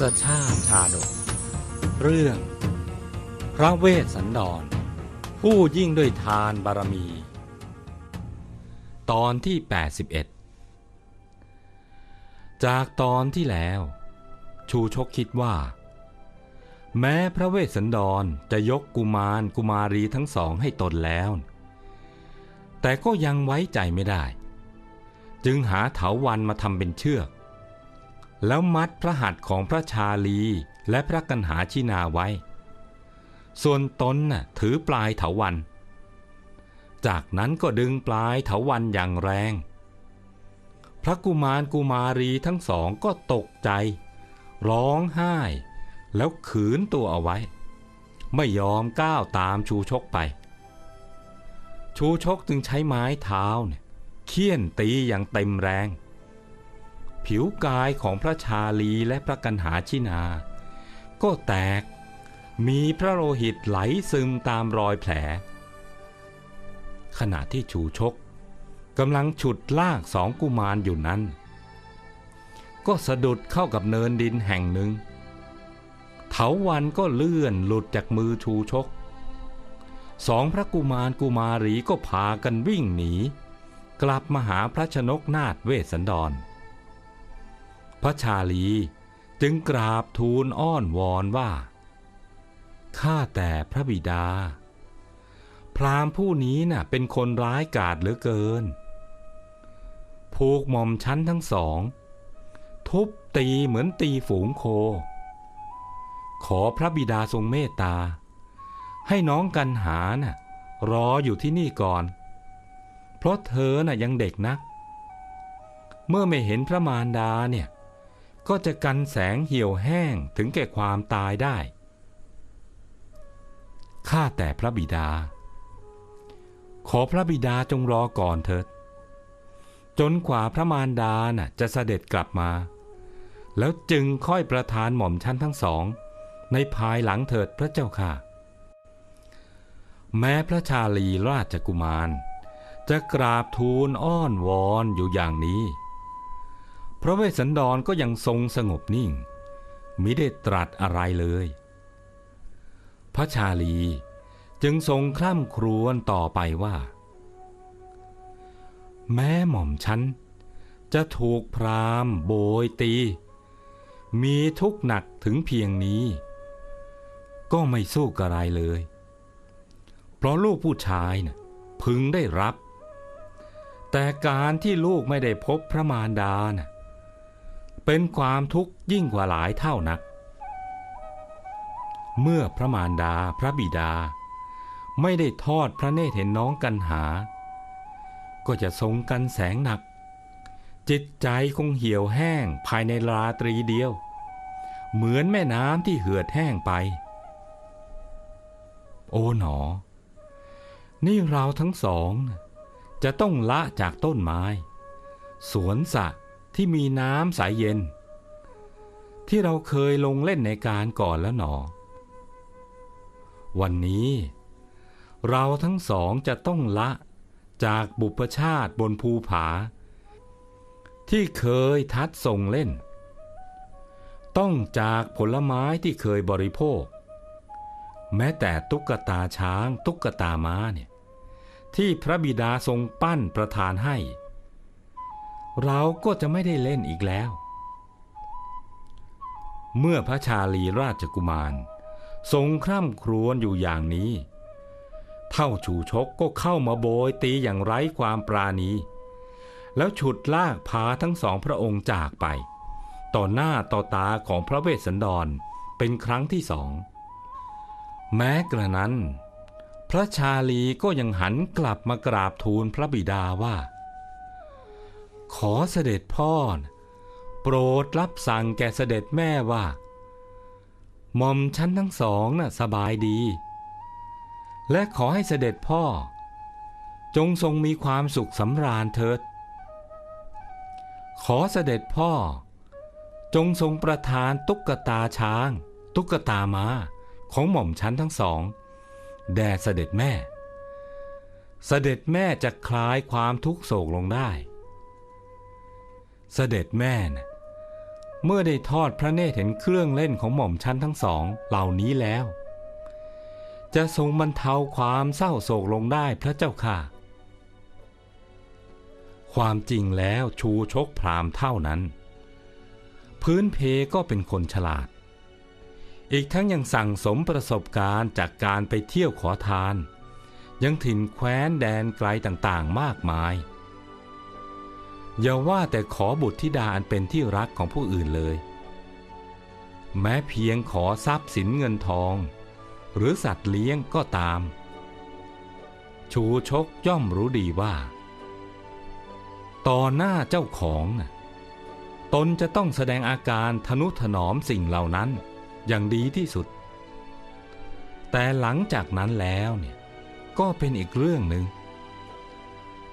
ศชาติชาดก เรื่อง พระเวสสันดร ผู้ยิ่งด้วยทานบารมี ตอนที่ 81 จากตอนที่แล้ว ชูชกคิดว่า แม้พระเวสสันดรจะยกกุมารกุมารีทั้งสองให้ตนแล้ว แต่ก็ยังไว้ใจไม่ได้ จึงหาเถาวันมาทำเป็นเชือก แล้วมัดพระหัตถ์ของพระชาลีและพระกันหาชินาไว้ ส่วนตนน่ะถือปลายเถาวัน จากนั้นก็ดึงปลายเถาวันอย่างแรง พระกุมารกุมารีทั้งสองก็ตกใจ ร้องไห้ แล้วขืนตัวเอาไว้ ไม่ยอมก้าวตามชูชกไป ชูชกจึงใช้ไม้เท้าเนี่ยเคี่ยนตีอย่างเต็มแรง ผิวกายของพระชาลีและพระกันหาชินา ก็แตกมีพระโลหิตไหลซึมตามรอยแผล ขณะที่ชูชกกำลังฉุดลากสองกุมารอยู่นั้น ก็สะดุดเข้ากับเนินดินแห่งหนึ่งเถาวันก็เลื่อนหลุดจากมือชูชก สองพระกุมารกุมารีก็พากันวิ่งหนี กลับมาหาพระชนกนาถเวสสันดร พระชาลีจึงกราบทูลอ้อนวอนว่า ข้าแต่พระบิดา พรามผู้นี้น่ะเป็นคนร้ายกาจเหลือเกิน ผูกหม่อมชั้นทั้งสอง ทุบตีเหมือนตีฝูงโค ขอพระบิดาทรงเมตตา ให้น้องกันหาน่ะรออยู่ที่นี่ก่อน เพราะเธอน่ะยังเด็กนัก เมื่อไม่เห็นพระมารดาเนี่ย ก็จะกันแสงเหี่ยวแห้งถึงแก่ความตายได้ ข้าแต่พระบิดา ขอพระบิดาจงรอก่อนเถิด จนกว่าพระมารดาน่ะจะเสด็จกลับมา แล้วจึงค่อยประทานหม่อมชั้นทั้งสอง ในภายหลังเถิดพระเจ้าค่ะ แม้พระชาลีราชกุมาร จะกราบทูลอ้อนวอนอยู่อย่างนี้ พระเวสสันดรก็ยังทรงสงบนิ่งมิได้ตรัสอะไรเลย พระชาลีจึงทรงคร่ำครวญต่อไปว่า แม้หม่อมฉันจะถูกพรามโบยตี มีทุกข์หนักถึงเพียงนี้ ก็ไม่สู้กระไรเลย เพราะลูกผู้ชายน่ะพึงได้รับ แต่การที่ลูกไม่ได้พบพระมารดาน่ะ เป็นความทุกข์ยิ่งกว่าหลายเท่านัก เมื่อพระมารดาพระบิดา ไม่ได้ทอดพระเนตรเห็นน้องกันหา ก็จะทรงกันแสงหนัก จิตใจคงเหี่ยวแห้งภายในราตรีเดียว เหมือนแม่น้ำที่เหือดแห้งไป โอ๋หนอ นี่เราทั้งสอง จะต้องละจากต้นไม้ สวนสระ ที่มีน้ำใสยเย็น ที่เราเคยลงเล่นในการก่อนแล้วหนอ วันนี้ เราทั้งสองจะต้องละจากบุพชาติบนภูผา ที่เคยทัดส่งเล่น ต้องจากผลไม้ที่เคยบริโภค แม้แต่ตุ๊กตาช้างตุ๊กตาม้าเนี่ยที่พระบิดาทรงปั้นประทานให้ เราก็จะไม่ได้เล่นอีกแล้ว เมื่อพระชาลีราชกุมารทรงคร่ำครวญอยู่อย่างนี้ เท่าชูชกก็เข้ามาโบยตีอย่างไร้ความปราณี แล้วฉุดลากพาทั้งสองพระองค์จากไป ต่อหน้าต่อตาของพระเวสสันดรเป็นครั้งที่สอง แม้กระนั้น พระชาลีก็ยังหันกลับมากราบทูลพระบิดาว่า ขอเสด็จพ่อ โปรดรับสั่งแก่เสด็จแม่ว่าหม่อมชั้นทั้งสองน่ะสบายดี และขอให้เสด็จพ่อ จงทรงมีความสุขสำราญเถิด ขอเสด็จพ่อ จงทรงประทานตุ๊กตาช้าง ตุ๊กตาม้าของหม่อมชั้นทั้งสองแด่เสด็จแม่ เสด็จแม่จะคลายความทุกโศกลงได้ เสด็จแม่นะเมื่อได้ทอดพระเนตรเห็นเครื่องเล่นของหม่อมชั้นทั้งสองเหล่านี้แล้ว จะทรงบรรเทาความเศร้าโศกลงได้พระเจ้าค่ะ ความจริงแล้วชูชกพรามเท่านั้น พื้นเพก็เป็นคนฉลาด อีกทั้งยังสั่งสมประสบการณ์จากการไปเที่ยวขอทาน ยังถิ่นแคว้นแดนไกลต่างๆมากมาย อย่าว่าแต่ขอบุตรธิดาอันเป็นที่รักของผู้อื่นเลย แม้เพียงขอทรัพย์สินเงินทอง หรือสัตว์เลี้ยงก็ตาม ชูชกย่อมรู้ดีว่า ต่อหน้าเจ้าของนะตนจะต้องแสดงอาการทนุถนอมสิ่งเหล่านั้นอย่างดีที่สุด แต่หลังจากนั้นแล้วเนี่ยก็เป็นอีกเรื่องหนึ่ง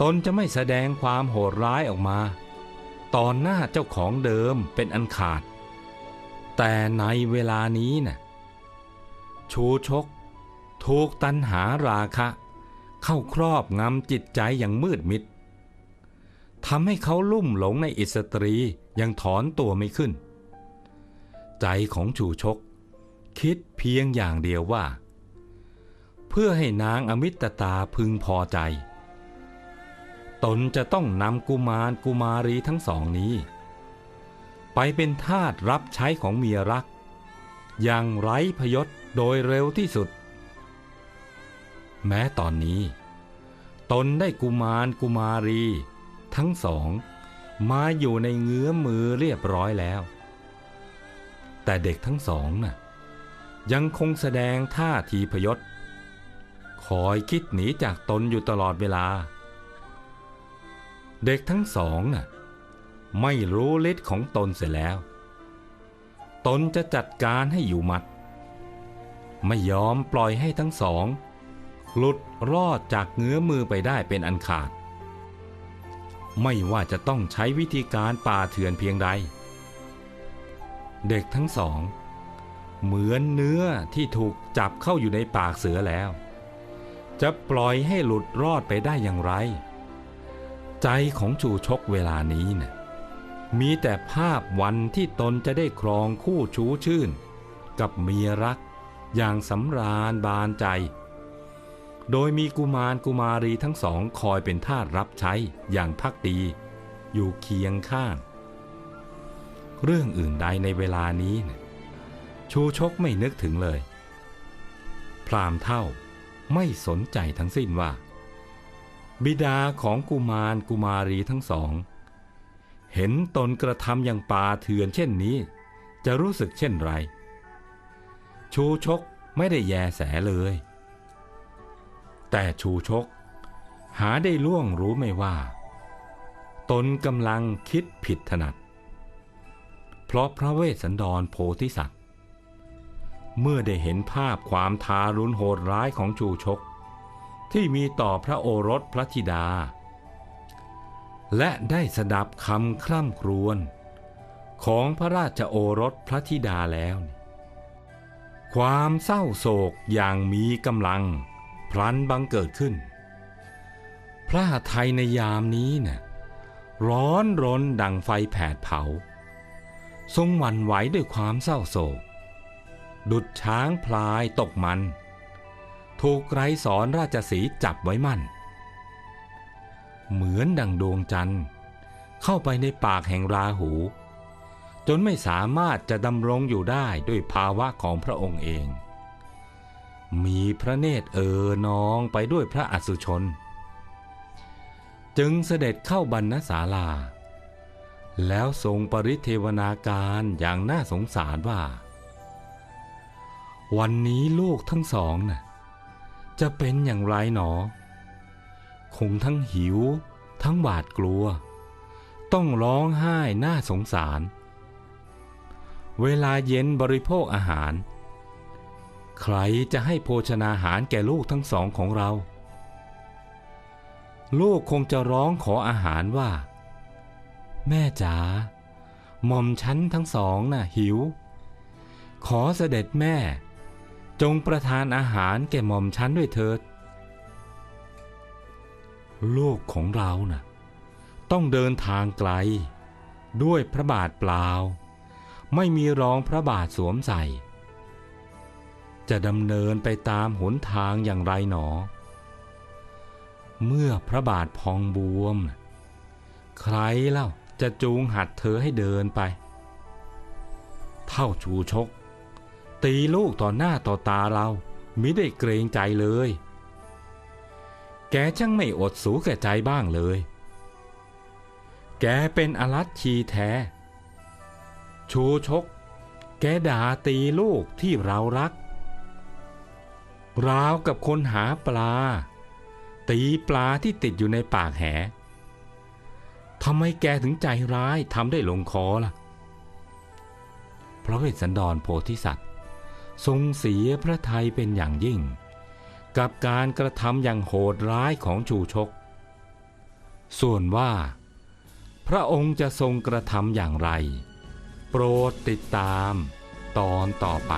ตนจะไม่แสดงความโหดร้ายออกมา ตอนหน้าเจ้าของเดิมเป็นอันขาด แต่ในเวลานี้น่ะชูชก ถูกตันหาราคะ เข้าครอบงำจิตใจอย่างมืดมิดทำให้เขาลุ่มหลงในอิสตรียังถอนตัวไม่ขึ้น ใจของชูชก คิดเพียงอย่างเดียวว่า เพื่อให้นางอมิตตาพึงพอใจ ตนจะต้องนำกุมารกุมารีทั้งสองนี้ ไปเป็นทาสรับใช้ของเมียรัก อย่างไร้พยศโดยเร็วที่สุด แม้ตอนนี้ ตนได้กุมารกุมารี ทั้งสอง มาอยู่ในเงื้อมมือเรียบร้อยแล้ว แต่เด็กทั้งสองน่ะยังคงแสดงท่าทีพยศ คอยคิดหนีจากตนอยู่ตลอดเวลา เด็กทั้งสองน่ะไม่รู้ฤทธิ์ของตนเสียแล้ว ตนจะจัดการให้อยู่มัด ไม่ยอมปล่อยให้ทั้งสอง หลุดรอดจากเงื้อมือไปได้เป็นอันขาด ไม่ว่าจะต้องใช้วิธีการป่าเถื่อนเพียงใด เด็กทั้งสอง เหมือนเนื้อที่ถูกจับเข้าอยู่ในปากเสือแล้ว จะปล่อยให้หลุดรอดไปได้อย่างไร ใจของชูชกเวลานี้นะ่ะมีแต่ภาพวันที่ตนจะได้ครองคู่ชูชื่น กับเมียรัก อย่างสำราญบานใจ โดยมีกุมารกุมารีทั้งสองคอยเป็นทาสรับใช้อย่างพักดี อยู่เคียงข้าง เรื่องอื่นใดในเวลานี้นะชูชกไม่นึกถึงเลย พรามเท่าไม่สนใจทั้งสิ้นว่า บิดาของกุมารกุมารีทั้งสอง เห็นตนกระทำอย่างป่าเถื่อนเช่นนี้ จะรู้สึกเช่นไร ชูชกไม่ได้แยแสเลย แต่ชูชก หาได้ล่วงรู้ไม่ว่า ตนกำลังคิดผิดถนัด เพราะพระเวสสันดรโพธิสัตว์ เมื่อได้เห็นภาพความทารุณโหดร้ายของชูชก ที่มีต่อพระโอรสพระธิดา และได้สดับคำคร่ำครวญของพระราชโอรสพระธิดาแล้ว ความเศร้าโศกอย่างมีกำลัง พลันบังเกิดขึ้น พระไทยในยามนี้น่ะร้อนรนดังไฟแผดเผา ทรงหวั่นไหวด้วยความเศร้าโศก ดุดช้างพลายตกมัน ถูกไกรสอนราชสีจับไว้มั่น เหมือนดังดวงจันทร์ เข้าไปในปากแห่งราหู จนไม่สามารถจะดำรงอยู่ได้ด้วยภาวะของพระองค์เอง มีพระเนตรเออนองไปด้วยพระอัสุชน จึงเสด็จเข้าบรรณศาลา แล้วทรงปริเทวนาการอย่างน่าสงสารว่า วันนี้ลูกทั้งสองน่ะ จะเป็นอย่างไรหนอ คงทั้งหิว ทั้งหวาดกลัว ต้องร้องไห้หน่าสงสาร เวลาเย็นบริโภคอาหาร ใครจะให้โภชนาหารแก่ลูกทั้งสองของเรา ลูกคงจะร้องขออาหารว่า แม่จ๋าหม่อมฉันทั้งสองน่ะหิว ขอเสด็จแม่ จงประทานอาหารแก่หม่อมฉันด้วยเถิด โลกของเราน่ะ ต้องเดินทางไกล ด้วยพระบาทเปล่า ไม่มีรองพระบาทสวมใส่ จะดำเนินไปตามหนทางอย่างไรหนอ เมื่อพระบาทพองบวม ใครเล่าจะจูงหัดเธอให้เดินไป เท่าชูชก ตีลูกต่อหน้าต่อตาเรามิได้เกรงใจเลย แกช่างไม่อดสูแก่ใจบ้างเลย แกเป็นอรัชชีแท้ ชูชก แกด่าตีลูกที่เรารัก ราวกับคนหาปลา ตีปลาที่ติดอยู่ในปากแหทำไมแกถึงใจร้ายทำได้ลงคอล่ะ พระเวสสันดรโพธิสัตว์ ทรงเสียพระทัยเป็นอย่างยิ่ง กับการกระทำอย่างโหดร้ายของชูชก ส่วนว่า พระองค์จะทรงกระทำอย่างไร โปรดติดตามตอนต่อไป